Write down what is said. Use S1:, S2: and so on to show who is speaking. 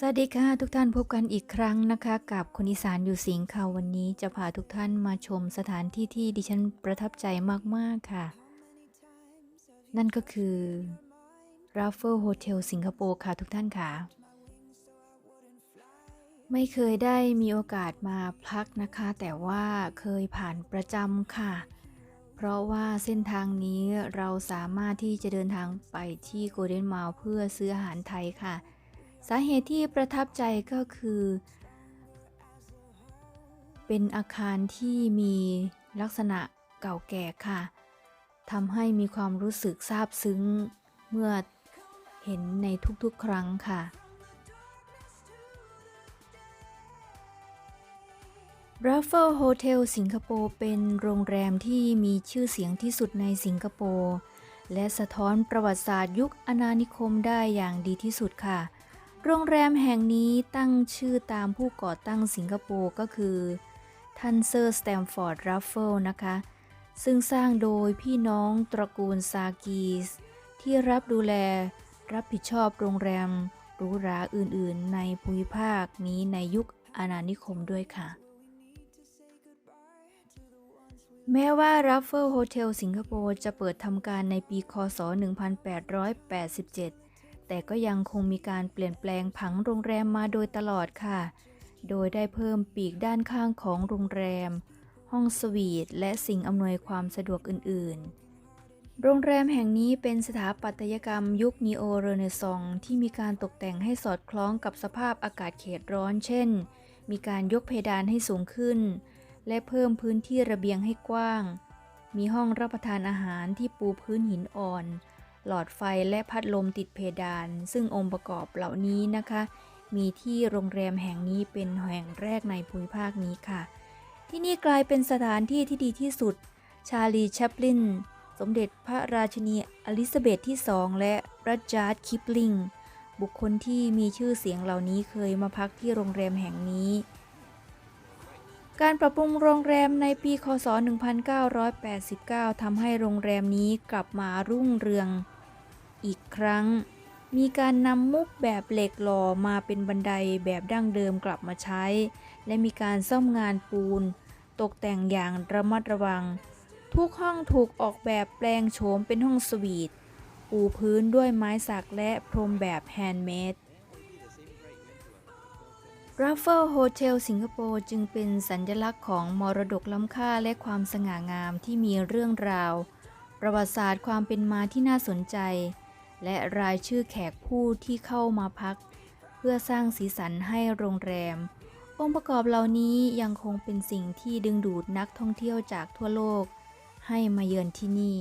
S1: สวัสดีค่ะทุกท่านพบกันอีกครั้งนะคะ กับคนอีสานอยู่สิงค่ะวันนี้จะพาทุกท่านมาชมสถานที่ที่ดิฉันประทับใจมาก ๆ ค่ะ นั่นก็คือ Raffle Hotel สิงคโปร์ค่ะทุกท่านค่ะ ไม่เคยได้มีโอกาสมาพักนะคะ แต่ว่าเคยผ่านประจำค่ะ เพราะว่าเส้นทางนี้เราสามารถที่จะเดินทางไปที่โกลเด้นม l ลเพื่อซื้ออาหารไทยค่ะ สาเหตุที่ประทับใจก็คือ เป็นอาคารที่มีลักษณะเก่าแก่ค่ะทำให้มีความรู้สึกซาบซึ้งเมื่อเห็นในทุกๆครั้งค่ะ Raffle Hotel สิงคโปร์เป็นโรงแรมที่มีชื่อเสียงที่สุดในสิงคโปร์ และสะท้อนประวัติศาสตร์ยุคอาณานิคมได้อย่างดีที่สุดค่ะ โรงแรมแห่งนี้ตั้งชื่อตามผู้ก่อตั้งสิงคโปร์ก็คือท่านเซอร์สแตมฟอร์ดรัฟเฟิลนะคะ ซึ่งสร้างโดยพี่น้องตระกูลซากีส ที่รับดูแลรับผิดชอบโรงแรมหรูหราอื่นๆ ในภูมิภาคนี้ในยุคอาณานิคมด้วยค่ะ แม้ว่า Raffle Hotel สิงคโปร์จะเปิดทำการในปีคศ 1887 แต่ก็ยังคงมีการเปลี่ยนแปลงผังโรงแรมมาโดยตลอดค่ะ โดยได้เพิ่มปีกด้านข้างของโรงแรม ห้องสวีท และสิ่งอำนวยความสะดวกอื่น ๆ โรงแรมแห่งนี้เป็นสถาปัตยกรรมยุคนีโอเรเนซองที่มีการตกแต่งให้สอดคล้องกับสภาพอากาศเขตร้อน เช่น มีการยกเพดานให้สูงขึ้น และเพิ่มพื้นที่ระเบียงให้กว้าง มีห้องรับประทานอาหารที่ปูพื้นหินอ่อน หลอดไฟและพัดลมติดเพดาน ซึ่งองค์ประกอบเหล่านี้นะคะ มีที่โรงแรมแห่งนี้เป็นแห่งแรกในภูมิภาคนี้ค่ะ ที่นี่กลายเป็นสถานที่ที่ดีที่สุด ชาลีแชปลิน สมเด็จพระราชินีอลิซาเบธที่สองและรัชจาร์ดคิปลิงบุคคลที่มีชื่อเสียงเหล่านี้เคยมาพักที่โรงแรมแห่งนี้ การปรับปรุงโรงแรมในปี คศ 1989 ทำให้โรงแรมนี้กลับมารุ่งเรือง อีกครั้ง มีการนำมุกแบบเหล็กหล่อมาเป็นบันไดแบบดั้งเดิมกลับมาใช้ และมีการซ่อมงานปูน ตกแต่งอย่างระมัดระวัง ทุกห้องถูกออกแบบแปลงโฉมเป็นห้องสวีท ปูพื้นด้วยไม้สักและพรมแบบแฮนด์เมด Raffle Hotel สิงคโปร์จึงเป็นสัญลักษณ์ของมรดกล้ำค่าและความสง่างามที่มีเรื่องราว ประวัติศาสตร์ความเป็นมาที่น่าสนใจ และรายชื่อแขกผู้ที่เข้ามาพัก เพื่อสร้างสีสันให้โรงแรม องค์ประกอบเหล่านี้ยังคงเป็นสิ่งที่ดึงดูดนักท่องเที่ยวจากทั่วโลก ให้มาเยือนที่นี่